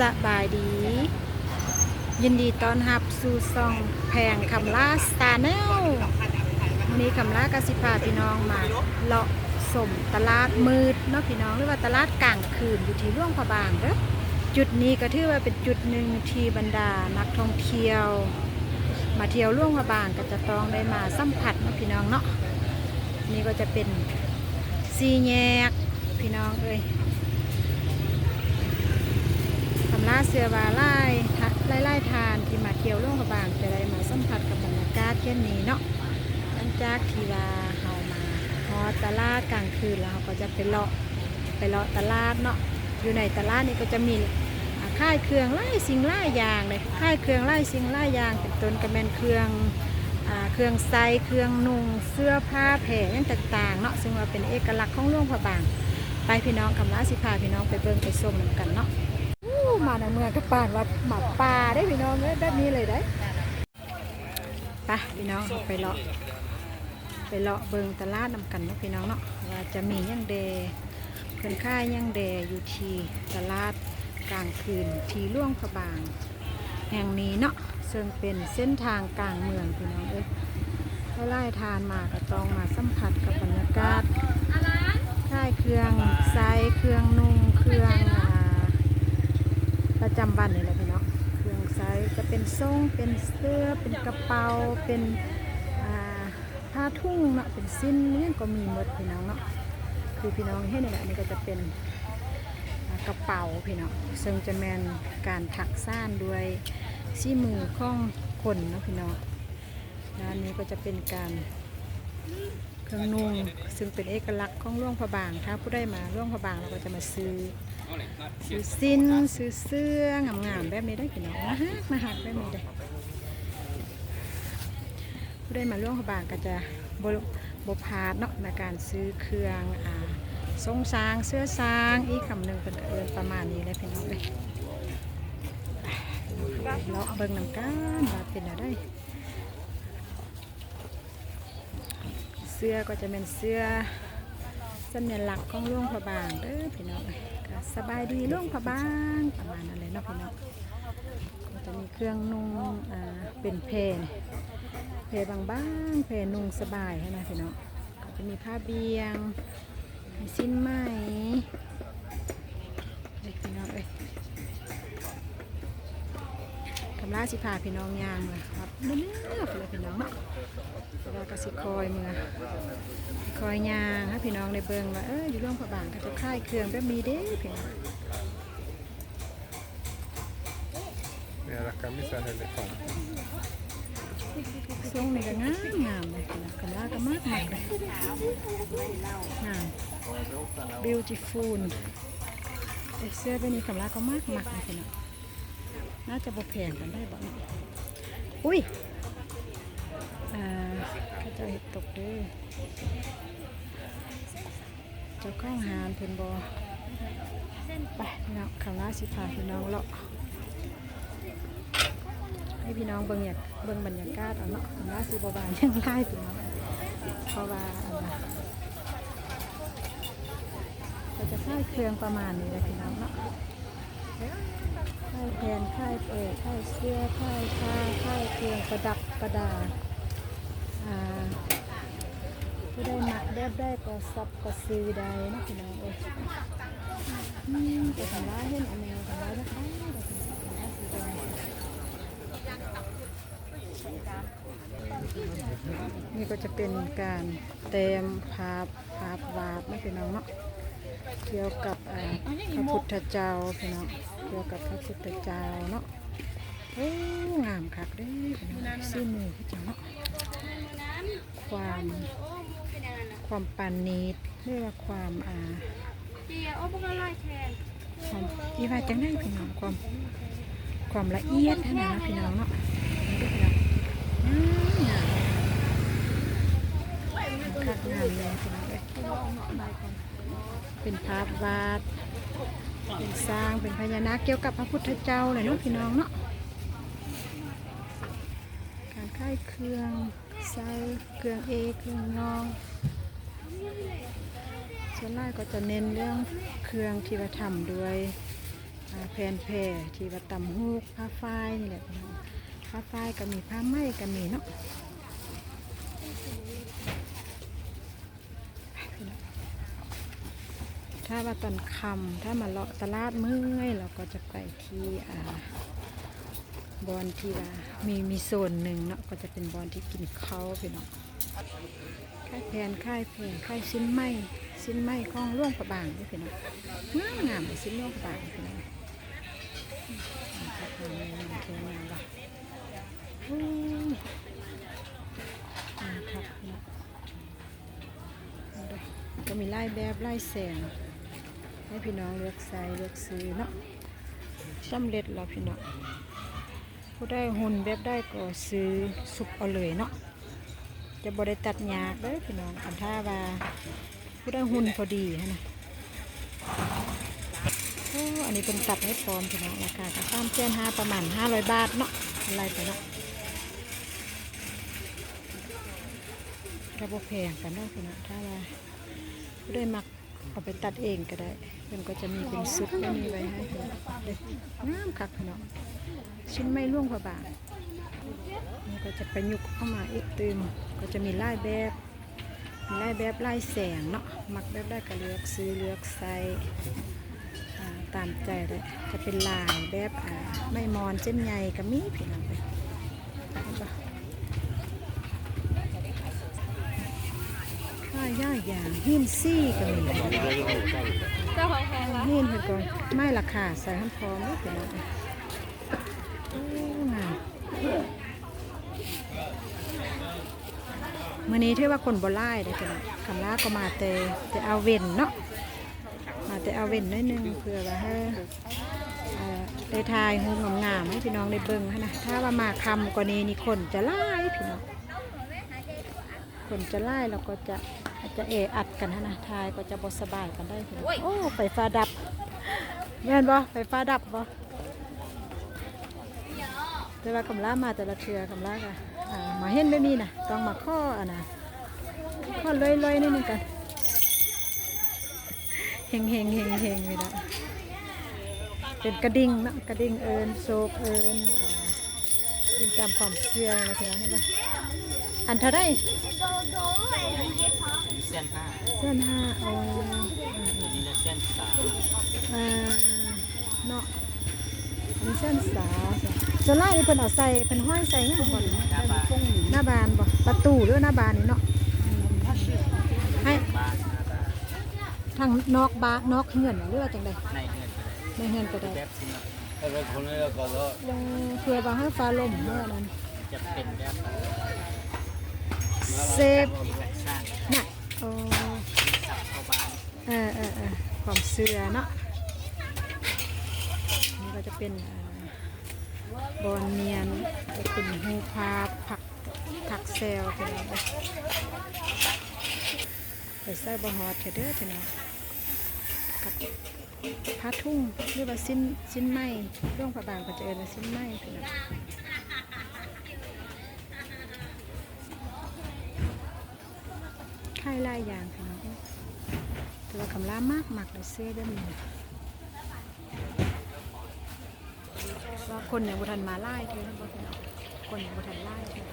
สบายดี ยินดีต้อนรับสู่ซองแพงคำล่าสตาร์แนลวันนี้คำล่ากสิพาพี่น้องมาเลาะสมตลาดมืดเนาะพี่น้องหรือว่าตลาดกลางคืนอยู่ที่ร่วงพระบางเด้อจุดนี้ก็ถือว่าเป็นจุดหนึ่งที่บรรดานักท่องเที่ยว มาเที่ยวร่วงพระบางก็จะต้องได้มาสัมผัสเนาะพี่น้องเนาะนี่ก็จะเป็นซีแยกพี่น้องเอ้ยำลาเสือบาไล่ไล่ไล่ทานที่มาเที่ยวโลกกระบางจะได้มาสัมผัสกับบรรยากาศเช่นนี้เนาะหลังจากที่ว่าเฮามาฮอตลาดกลางคืนแล้วเราก็จะไปเลาะไปเลาะตลาดเนาะอยู่ในตลาดนี่ก็จะมีอ่าค่ายเครื่องไล่สิ่งไล่ยางเลยค่ายเครื่องไล่สิ่งไล่ยางเป็นต้นกระแมนเครื่องเครื่องไซเครื่องนุ่งเสื้อผ้าแผ่ยังต่างๆเนาะซึ่งว่าเป็นเอกลักษณ์ของหลวงพระบาง ไปพี่น้องคำลาสิพาพี่น้องไปเบิ่งไปชมนกันเนาะ มาในเมืองกับป่านว่าหมาป่าได้พี่น้องเอ้แบบนี้เลยได้ไปพี่น้องไปเลาะไปเลาะเบิงตลาดนำกันนะพี่น้องเนาะว่าจะมียังเดเพิ่นค่ายยังเดอยู่ที่ตลาดกลางคืนที่ล่วงพระบาง แห่งนี้เนาะซึ่งเป็นเส้นทางกลางเมืองพี่น้องเอ้ยถ้าไล่ทานมาก็ต้องมาสัมผัสกับบรรยากาศค่ายเครื่องไซเครื่องนุ่งเครื่อง ประจำวันนี่แหละพี่น้องเครื่องใช้จะเป็นทรงเป็นเสื้อเป็นกระเป๋าเป็นผ้าทุ่งเนาะเป็นสิ้นเนี่ยก็มีหมดพี่น้องเนาะคือพี่น้องเห็นนี่แหละอันนี่ก็จะเป็นกระเป๋าพี่น้องซึ่งจะแมนการถักซ่านด้วยซี่มือข้องคนเนาะพี่น้องด้านนี้ก็จะเป็นการ เครื่องนุ่งซึ่งเป็นเอกลักษณ์ของหล่วงพระบาง ถ้าผู้ได้มาหล่วงพระบางเราก็จะมาซื้อซื้อสิ้นซื้อเสื้องามๆแบบนี้ได้พี่น้องนะฮะมาหักแบบนี้ได้ผู้ได้มาล่วงพระบางก็จะบบพาดเนาะในการซื้อเครื่องอ่าทรงสร้างเสื้อสร้างอีกคำหนึ่งเป็นเอินประมาณนี้เลยพี่น้องเลยเลาะเบิ่งนำกันว่าเป็นอะไร สื้อก็จะเป็นเสื้อสัญลักษณ์ของหล่วงพระบางเด้อพี่น้องก็สบายดีหล่วงพระบางประมาณนั้นเลยเนาะพี่น้องก็จะมีเครื่องนุ่งอ่าเป็นเพนเพบางบ้างเพนุ่งสบายนะพี่น้องก็จะมีผ้าเบียงมีสิ้นไหมำลาสิพาพี่น้องยางเลยครับเนื้อเลยพี่น้องเนาะแล้วก็สิคอยเมื่อคอยยางให้พี่น้องในเบิงว่าเอออยู่ร่วงพระบางเขาจะค่ายเครื่องแบบนี้เด้พี่น้อง Mira las camisas de elefante. ทรงนี่ก็งามงามเลยพี่น้องกำลาก็มากมากเลยงาม beautiful ไอ้เสื้อเป็นนี้กำลาก็มากมากเลยพี่น้อง น่าจะบ่แพงกันได้บ่เนาะอุ้ยอ่าเขาเจะเห็ดตกเด้อเจ้าข้องหานเพิ่นบ่ไปพี่น้องคำลาสิพาพี่น้องเลาะให้พี่น้องเบิ่งอยากเบิ่งบรรยากาศเอาเนาะอันน่าสิบบาทยังไล่พี่น้องเพราะว่าอันน่ะก็จะค่ายเครื่องประมาณนี้เลยพี่น้องเนาะ ค่ายแผนค่ายเออค่ายเสื้อค่ายผ้าค่ายเครื่องประดับประดาอ่าผู้ได้มักได้ได้ก็ซับก็ซื้อได้นะพี่น้องเอ้ยอืมแต่ทำร้ายเห็นอันแนวทำร้ายนะคะนี่ก็จะเป็นการเต็มภาพภาพวาดนะพี่น้องเนาะเกี่ยวกับ พระพุทธเจ้าพี่น้องเกี่ยวกับพระพุทธเจ้าเนาะโอ้งามคักเด้พี่น้อมือพี่เจ้าเนาะความความปานนีตเรียกว่าความอ่าโอพวกเราไล่แทนความอีว่าจังได้พี่น้องความความละเอียดนะพี่น้องเนาะเด้อพี่น้องคักงามเลยพี่น้องเอ้ย เป็นภาพวาดเป็นสร้างเป็นพญานาคเกี่ยวกับพระพุทธเจ้าเลยเนาะพี่น้องเนาะการค่ายเครื่องใส่เครื่องเอเครื่องงองส่วนมากก็จะเน้นเรื่องเครื่องที่ว่าทำด้วยแผ่นแพร่ที่ว่าตำฮูกผ้าฝ้ายนี่แหละพี่น้องผ้าฝ้ายก็มีผ้าไหมก็มีเนาะ ถ้าว่าตอนคำถ้ามาเลาะตลาดเมื่อยเราก็จะไปที่อ่าบอนที่ว่ามีมีโซนหนึ่งเนาะก็จะเป็นบอนที่กินเขาวพี่น้องค่ายแผนค่ายเพลงค่ายชิ้นไม้ชิ้นไม้ของล่วงประบางนี่พี่น้องงามงามชิ้นล่วงประบางพี่น้องครับงามงามเทียงามว่ะอู้ครับพี่น้องเอาเด้อก็มีไล่แบบไล่แสง ให้พี่น้องเลือกใส่เลือกซื้อเนาะสำเร็จแล้วพี่น้องผู้ได้หุ่นแบบได้ก็ซื้อสุกเอาเลยเนาะจะบริตัดหยากเด้อพี่น้องอันท่าว่าผู้ได้หุ่นพอดีนนะโอ้อันนี้เป็นตัดให้พร้อมพี่น้องราคาก็ตามเพื่อนห้าประมาณห้าร้อยบาทเนาะอะไรไปเนาะกระบอกแพงกันเนาะพี่น้องถ้าว่าผู้ได้มัก เอาไปตัดเองก็ได้เพื่อนก็จะมีเป็นซุปก็มีไว้ให้น้องามคักพี่น้องชิ้นไม่ล่วงพอบาทนี่ก็จะประยุกต์เข้ามาอีกตืมก็จะมีลายแบบมีลายแบบลายแสงเนาะมักแบบได้ก็เลือกซื้อเลือกใส่ตามใจเลยจะเป็นลายแบบไม่มอนเส้นใหญ่ก็มีพี่น้องไปเห็น ปะค่ายย่าอย่างหินซี่ก็มีเจ้าของแพงละหินเพิ่นก็ไม่ราคาใส่ห้ำพร้อมเลยพี่น้องโอ้งามมื่อนี้ที่ว่าคนบ่ไล่ได้จ้ะคำลาก็มาแต่แต่เอาเว่นเนาะมาแต่เอาเว่นน้อยหนึงเพื่อว่าให้ได้ทายหูงามๆให้พี่น้องได้เบิ่งนนะถ้าว่ามาคำกว่านี้นี่คนจะไล่พี่น้องคนจะไล่เราก็จะ จจะเออัดกันหั้นนะทายก็จะบ่สบายกันได้พี่น้องโอ้ไฟฟ้าดับแม่นบ่ไฟฟ้าดับบ่แต่ว่ากำลามาแต่ละเทือกำลาก็อ่ามาเห็นแบบนี้นะต้องมาข้ออะนะข้อลอยๆนิดนึงกันเฮงเฮงเฮงเฮงไม่ได้เป็นกระดิ่งเนาะกระดิ่งเอิญโศกเอิญอ่าดิ่งตามความเชื่อนะพี่น้องเห็นปะอันเท่าไร เส้นห้าเส้นห้าอ๋อนี่ละเส้นสามอ่าเนาะอันนี้เส้นสาส่วนไล่นี่เพิ่นเอาใส่เพิ่นห้อยใส่เนี่ยบ่หน้าบานหน้าบานบ่ประตูหรือหน้าบานนี่เนาะให้บานหน้าบานทางนอกบานนอกเฮือนหรือว่าจังใดในเงินก็ได้ในเฮือนก็ได้แบบสิเนาะเออเพื่อว่าให้ฟ้าลมเมื่อนั้นจะเป็นแบบเซฟแบบสร้างน่ะ โอ้เออเออเออความเสื่อเนาะนี่ก็จะเป็นบอลเนียนจะเป็นหูพาผักผักเซลเป็นอะไรไปใส่บะฮอดเถอะเด้อพี่น้กับผ้าทุ่งหรือว่าสิ้นสิ้นไหมร่วงผ้าบางก็จะเอินว่าสิ้นไหมพี่น้องค่ายลายอย่างพี่น้องแต่ว่าคำลามากมักเลยเสื้อด้อมีว่าคนเนี่ยบุทันมาไล่เธอนะบ่พี่น้องคนเนี่ยบุทันไล่เธอ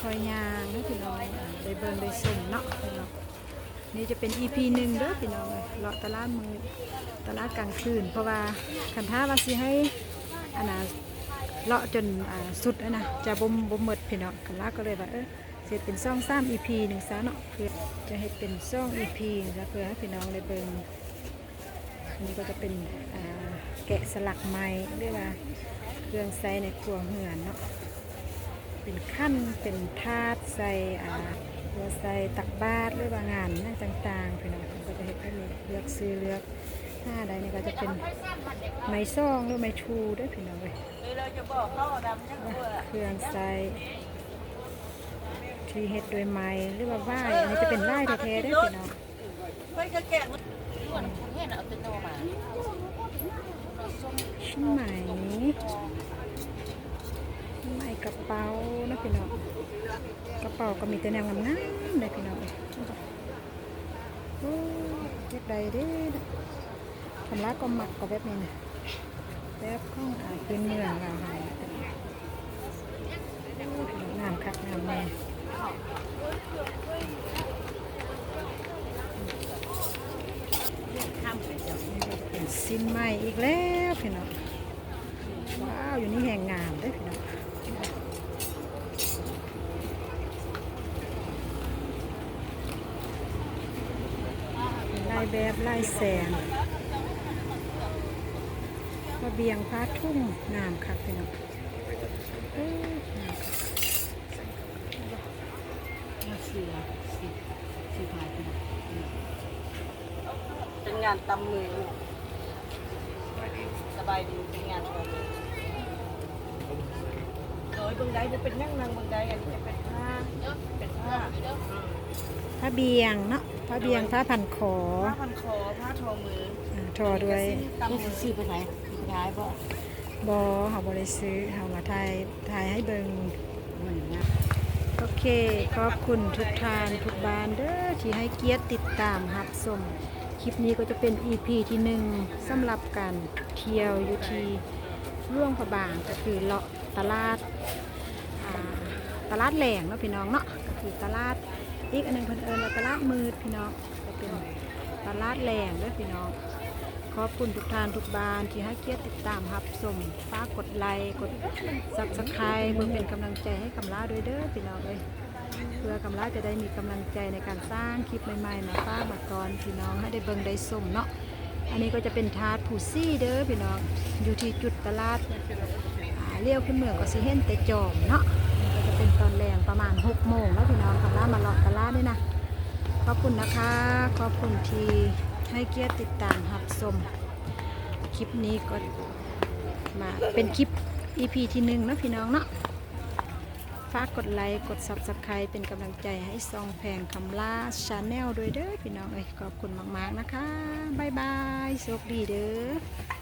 คอยยางนะพี่น้องได้เบิ่งได้ส่งเนาะพี่น้องนี่จะเป็น EP หนึ่งเด้อพี่น้องเอ้ยเลาะตลาดมือตลาดกลางคืน เพราะว่าคันท้าว่าสิให้อันน่ะเลาะจนสุดนะจะบ่มบ่มหมดพี่น้องคันลาก็เลยว่าเออ เสร็จเป็นซ่อง3 EP หนึ่งซะเนาะเพื่อจะให้เป็นซ่อง EP ซะเพื่อให้พี่น้องได้เบิ่งอันนี้ก็จะเป็นแกะสลักไม้เรียกว่าเครื่องใส่ในครัวเหือนเนาะเป็นขั้นเป็นทาดใส่อ่าเพื่อใส่ตักบาตรหรือว่างานนั่นต่างๆพี่น้องก็จะเห็นแบบนี้เลือกซื้อเลือกห้าใดนี่ก็จะเป็นไม้ซ่องหรือไม้ชูเด้วยพี่น้องเลยเครื่องใส่ ที่เฮ็ดโดยไม้หรือว่าว่ายอันนี้จะเป็นว่ายแท้ๆเด้วยพี่น้องชิ้นไหมชิ้นไหมกระเป๋านะพี่น้องกระเป๋าก็มีแต่แนวงามๆเลยพี่น้องเอ้ยโอ้เฮ็ดใดเด้อคำลาก็หมักกับแบบนี้นะแบบข้องอ่าพื้นเมืองเราค่ะงามคักงามแม่ เป็นสิ้นใหม่อีกแล้วพี่น้องว้าว อยู่นี่แห่งงามเด้วยพี่น้องลายแบบลายแสงระเบียงฟ้าทุ่งงามคักพี่น้องเอ้ยงามคัก เสือสิสิพาย เป็นเป็นงานตำมือสบายดีเป็นงานตำมือโดยเบางใดจะเป็นนั่งนางเบางใดอันนี้จะเป็นผ้าเป็นผ้าพระเบียงเนาะพระเบียงพระพันคอผ้าพันคอผ้าทอมืออ่าทอด้วยตำมือซื้อไปไหนสุดท้ายบ่บอเขาบริซื้อเขามาถ่ายถ่ายให้เบิง เหมือนนะ โอ เคขอบคุณทุกทานทุกบ้านเด้อที่ให้เกียรติติดตามรับชมคลิปนี้ก็จะเป็น EP ที่หนึ่งสำหรับการเที่ยวอยู่ที่ร่วงพระบางก็คือเลาะตลาดาตลาดแหลงเนาะพี่น้องเนาะก็คือตลาดอีกอันหนึงเพิ่นเอิญว่าตลาดมืดพี่น้องก็เป็นตลาดแหลงเด้อพี่น้อง ขอบคุณทุกท่านทุกบ้านที่ให้เกียรติติดตามรับชมฝากกดไลค์กดซับสไครต์เพื่อเป็นกำลังใจให้กำลาด้วยเด้อพี่น้องเลยเพื่อกำลาจะได้มีกำลังใจในการสร้างคลิปใหม่ๆมาฝากมาตอนพี่น้องให้ได้เบิ่งได้ชมเนาะอันนี้ก็จะเป็นทาร์ตผูซี่เด้อพี่น้องอยู่ที่จุดตลาดาเลี้ยวขึ้นเมืองก็สิเห็นแต่จอมเนาะก็จะเป็นตอนแรงประมาณ6โมงแล้วพี่น้องกำลามาเลาะตลาดนี่นะขอบคุณนะคะ ขอบคุณที่ ให้เกียรติติดตามรับชมคลิปนี้ก็มาเป็นคลิป EP ที่หนึ่งนะพี่น้องเนาะฝากกดไลค์กด Subscribe เป็นกำลังใจให้ซองแพงคำล่าชาแนลด้วยเด้อพี่น้องเอ้ยขอบคุณมาก ๆ นะคะ บ๊ายบายโชคดีเด้อ